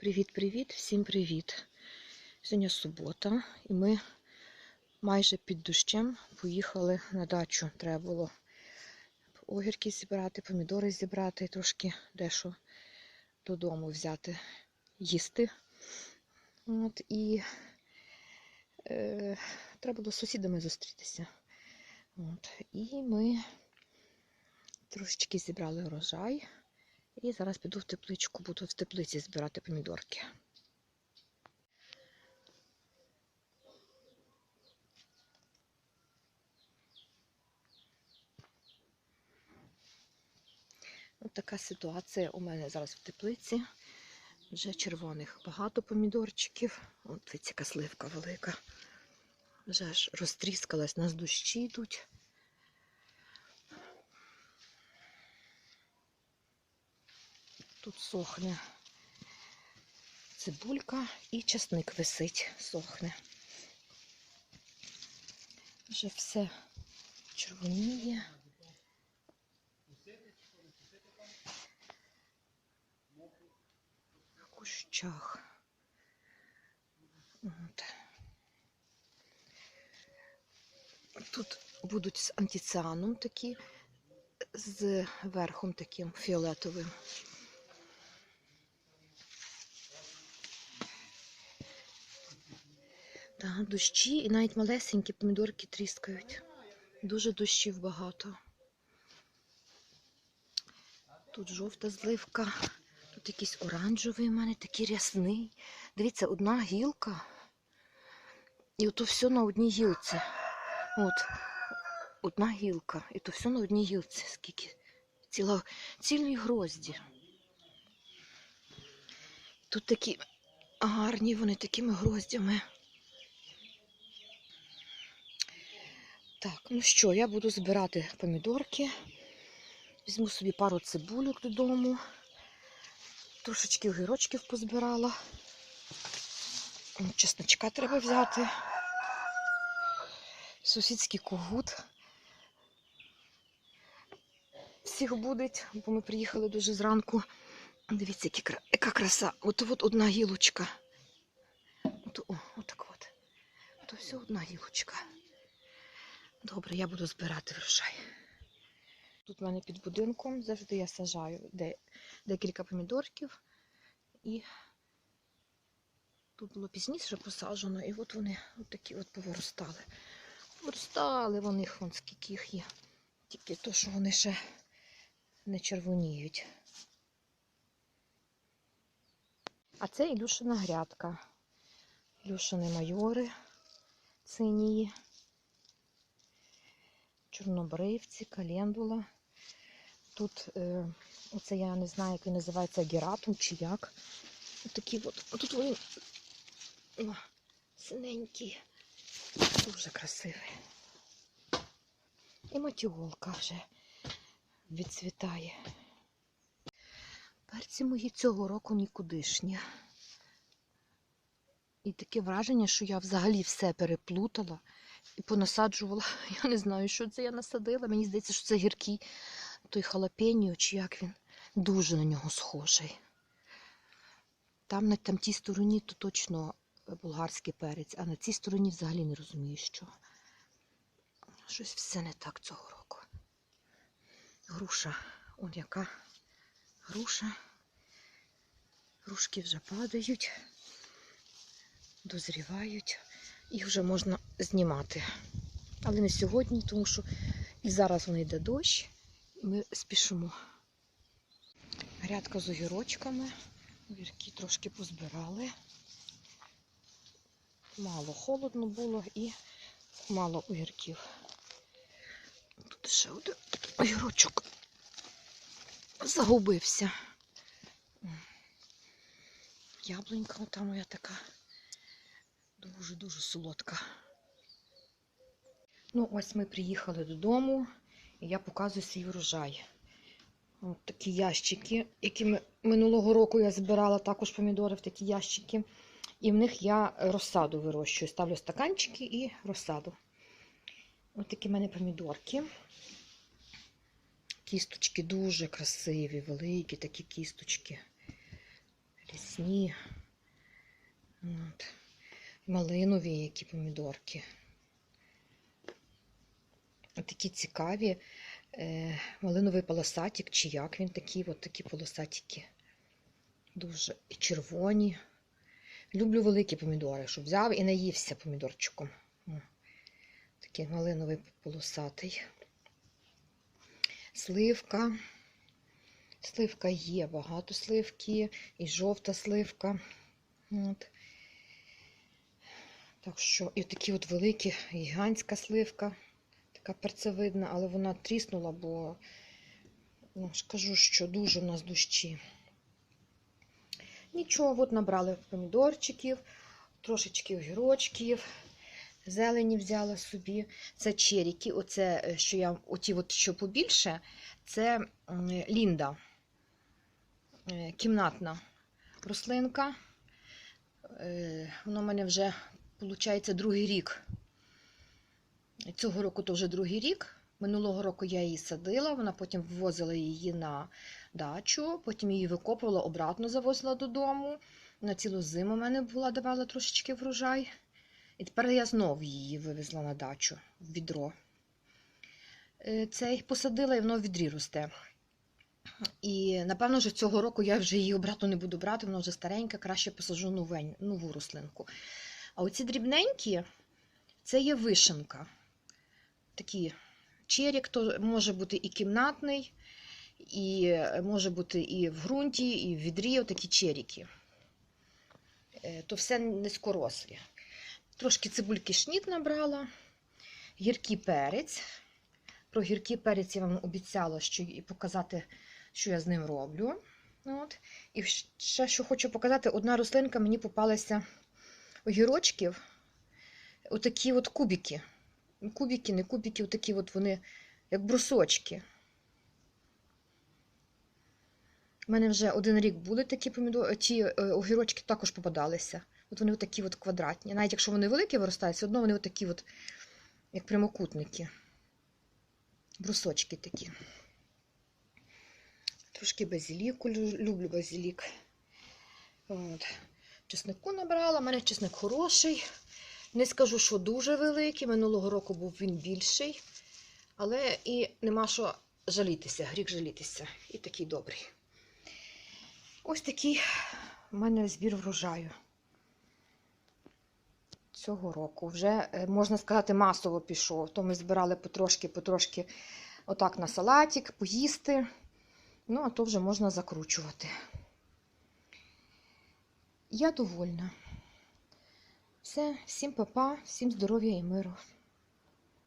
Привіт-привіт, всім привіт! Сьогодні субота, і ми майже під дощем поїхали на дачу. Треба було огірки зібрати, помідори зібрати, трошки дещо додому взяти, їсти. От, і е, треба було з сусідами зустрітися. От, і ми трошечки зібрали урожай. І зараз піду в тепличку, буду в теплиці збирати помідорки. Ось така ситуація у мене зараз в теплиці. Вже червоних багато помідорчиків. Дивіться, яка сливка велика. Вже ж розтріскалась, нас дощі йдуть. Тут сохне цибулька і часник висить, сохне. Вже все червоніє. В кущах. От. Тут будуть з антиціаном такі, з верхом таким фіолетовим. Так, дощі і навіть малесенькі помідорки тріскають. Дуже дощів багато. Тут жовта зливка, тут якийсь оранжевий у мене, такий рясний. Дивіться, одна гілка. І ото все на одній гілці. От, одна гілка. І то все на одній гілці. Скільки? Ціла, цілі грозді. Тут такі гарні, вони такими гроздями. Так, ну що, я буду збирати помідорки. Візьму собі пару цибульок додому. Трошечки огірочків позбирала. Чесночка треба взяти. Сусідський когут. Всіх будить, бо ми приїхали дуже зранку. Дивіться, яка краса. От от одна гілочка. От, о, отак от. То все одна гілочка. Добре, я буду збирати врожай. Тут в мене під будинком завжди я сажаю декілька помідорків. І тут було пізніше посаджено, і от вони от такі от повиростали. Виростали вони, вон скільки їх є. Тільки то, що вони ще не червоніють. А це Ілюшина грядка. Ілюшини майори синії чорнобривці, календула. Тут, е, оце я не знаю, як він називається гератум чи як. Такі от, тут вони синенькі, дуже красиві. І матіолка вже відцвітає. Перці мої цього року нікудишні. І таке враження, що я взагалі все переплутала і понасаджувала. Я не знаю, що це я насадила. Мені здається, що це гіркий той халапеньо, чи як він. Дуже на нього схожий. Там на там тій стороні то точно болгарський перець, а на цій стороні взагалі не розумію, що. Щось все не так цього року. Груша. Он яка груша. Грушки вже падають, дозрівають. Їх вже можна знімати. Але не сьогодні, тому що і зараз вони йде дощ, і ми спішимо. Грядка з огірочками. Огірки трошки позбирали. Мало холодно було і мало огірків. Тут ще один огірочок загубився. Яблунька там моя така. Дуже-дуже солодка. Ну, ось ми приїхали додому, і я показую свій врожай. Ось такі ящики, які ми минулого року я збирала також помідори в такі ящики. І в них я розсаду вирощую. Ставлю стаканчики і розсаду. Ось такі в мене помідорки. Кісточки дуже красиві, великі такі кісточки. лісні. От. Малинові які помідорки. Такі цікаві. Е, малиновий полосатик, чи як він такий, от такі полосатики. Дуже і червоні. Люблю великі помідори, щоб взяв і наївся помідорчиком. Такий малиновий полосатий. Сливка. Сливка є, багато сливки, і жовта сливка. От. Так що, і такі от великі, гігантська сливка, така перцевидна, але вона тріснула, бо ну, ж що дуже у нас дощі. Нічого, от набрали помідорчиків, трошечки огірочків, зелені взяла собі. Це черіки, оце, е, що я, оті, от, що побільше, це лінда, е, кімнатна рослинка. Е, Воно в мене вже, виходить, другий рік. Цього року то вже другий рік. Минулого року я її садила, вона потім ввозила її на дачу, потім її викопувала, обратно завозила додому. На цілу зиму в мене була, давала трошечки врожай. І тепер я знову її вивезла на дачу в відро. Е, Цей посадила і воно в відрі росте. І напевно, вже цього року я вже її обратно не буду брати, вона вже старенька, краще посаджу новень, нову рослинку. А оці дрібненькі це є вишенка. Такі черік, то може бути і кімнатний, і е, може бути і в ґрунті, і в відрі такі черіки. Е, То все низькорослі. Трошки цибульки шніт набрала, гіркий перець. Про гіркий перець я вам обіцяла, що і показати, що я з ним роблю. От. І ще, що хочу показати, одна рослинка мені попалася огірочків. Отакі от кубики. Ну, Кубики, не кубики, отакі от вони, як брусочки. У мене вже один рік були такі помідори, ті е, огірочки також попадалися. От вони такі от квадратні. Навіть якщо вони великі виростають, все одно вони такі от, як прямокутники. Брусочки такі. Трошки базиліку, лю- люблю базилік. От. Чеснику набрала, у мене чесник хороший. Не скажу, що дуже великий. Минулого року був він більший. Але і нема що жалітися, гріх жалітися. І такий добрий. Ось такий у мене збір врожаю. Цього року вже, е, можна сказати, масово пішов. То ми збирали потрошки, потрошки отак на салатик, поїсти. Ну, а то вже можна закручувати. Я довольна. Все, всім папа, всім здоров'я і миру.